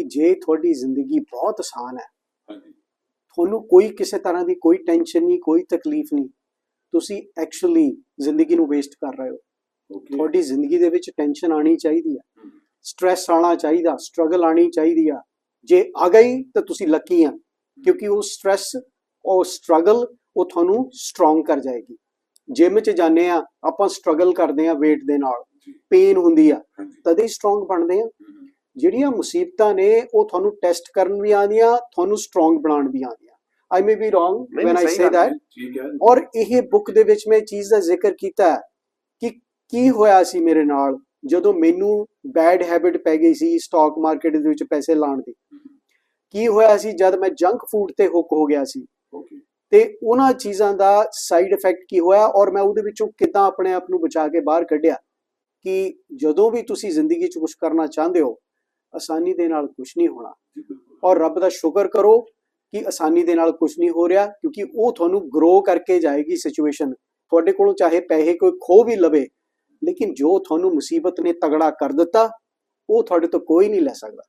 ਕਿ ਜੇ ਤੁਹਾਡੀ ਜ਼ਿੰਦਗੀ ਬਹੁਤ ਆਸਾਨ ਹੈ ਤੁਹਾਨੂੰ ਕੋਈ ਕਿਸੇ ਤਰ੍ਹਾਂ ਦੀ ਕੋਈ ਟੈਨਸ਼ਨ ਨਹੀਂ ਕੋਈ ਤਕਲੀਫ ਨਹੀਂ ਤੁਸੀਂ ਐਕਚੁਅਲੀ ਜ਼ਿੰਦਗੀ ਨੂੰ ਵੇਸਟ ਕਰ ਰਹੇ ਹੋ। ਤੁਹਾਡੀ ਜ਼ਿੰਦਗੀ ਦੇ ਵਿੱਚ ਟੈਨਸ਼ਨ ਆਣੀ ਚਾਹੀਦੀ ਹੈ ਸਟ੍ਰੈਸ ਆਣਾ ਚਾਹੀਦਾ ਸਟਰਗਲ ਆਣੀ ਚਾਹੀਦੀ ਆ। ਜੇ ਆ ਗਈ ਤਾਂ ਤੁਸੀਂ ਲੱਕੀ ਆ ਕਿਉਂਕਿ ਉਹ ਸਟ੍ਰੈਸ ਉਹ ਸਟਰਗਲ ਉਹ ਤੁਹਾਨੂੰ ਸਟਰੋਂਗ ਕਰ ਜਾਏਗੀ। ਜਿਮ 'ਚ ਜਾਂਦੇ ਆ ਆਪਾਂ ਸਟਰਗਲ ਕਰਦੇ ਆ weight ਦੇ ਨਾਲ। ਪੇਨ ਹੁੰਦੀ ਆ ਤਦੇ ਸਟਰੋਂਗ ਬਣਦੇ ਆ। ਜਿਹੜੀਆਂ ਮੁਸੀਬਤਾਂ ਨੇ ਉਹ ਤੁਹਾਨੂੰ ਟੈਸਟ ਕਰਨ ਵੀ ਆਉਂਦੀਆਂ ਤੁਹਾਨੂੰ ਸਟਰੋਂਗ ਬਣਾਉਣ ਵੀ ਆਉਂਦੀਆਂ। I may be wrong when I say that or ਇਹ ਬੁੱਕ ਦੇ ਵਿੱਚ ਮੈਂ ਚੀਜ਼ ਦਾ ਜ਼ਿਕਰ ਕੀਤਾ ਕਿ ਕੀ ਹੋਇਆ ਸੀ ਮੇਰੇ ਨਾਲ ਜਦੋਂ ਮੈਨੂੰ ਬੈਡ ਹੈਬਿਟ ਪੈ ਗਈ ਸੀ ਸਟਾਕ ਮਾਰਕੀਟ ਦੇ ਵਿੱਚ ਪੈਸੇ ਲਾਉਣ ਦੀ। ਕੀ ਹੋਇਆ ਸੀ ਜਦ ਮੈਂ ਜੰਕ ਫੂਡ ਤੇ ਹੁੱਕ ਹੋ ਗਿਆ ਸੀ। ਤੇ ਉਹਨਾਂ ਚੀਜ਼ਾਂ ਦਾ ਸਾਈਡ ਇਫੈਕਟ ਕੀ ਹੋਇਆ ਔਰ ਮੈਂ ਉਹਦੇ ਵਿੱਚੋਂ ਕਿੱਦਾਂ ਆਪਣੇ ਆਪ ਨੂੰ ਬਚਾ ਕੇ ਬਾਹਰ ਕੱਢਿਆ? ਕਿ ਜਦੋਂ ਵੀ ਤੁਸੀਂ ਜ਼ਿੰਦਗੀ 'ਚ ਕੁਝ ਕਰਨਾ ਚਾਹੁੰਦੇ ਹੋ ਆਸਾਨੀ ਦੇ ਨਾਲ ਕੁਝ ਨਹੀਂ ਹੋਣਾ। ਔਰ ਰੱਬ ਦਾ ਸ਼ੁਕਰ ਕਰੋ ਕਿ ਆਸਾਨੀ ਦੇ ਨਾਲ ਕੁਝ ਨਹੀਂ ਹੋ ਰਿਹਾ ਕਿਉਂਕਿ ਉਹ ਤੁਹਾਨੂੰ ਗਰੋ ਕਰਕੇ ਜਾਏਗੀ ਸਿਚੁਏਸ਼ਨ ਤੁਹਾਡੇ ਕੋਲੋਂ ਚਾਹੇ ਪੈਸੇ ਕੋਈ ਖੋ ਵੀ ਲਵੇ ਲੇਕਿਨ ਜੋ ਤੁਹਾਨੂੰ ਮੁਸੀਬਤ ਨੇ ਤਗੜਾ ਕਰ ਦਿੱਤਾ ਉਹ ਤੁਹਾਡੇ ਤੋਂ ਕੋਈ ਨਹੀਂ ਲੈ ਸਕਦਾ।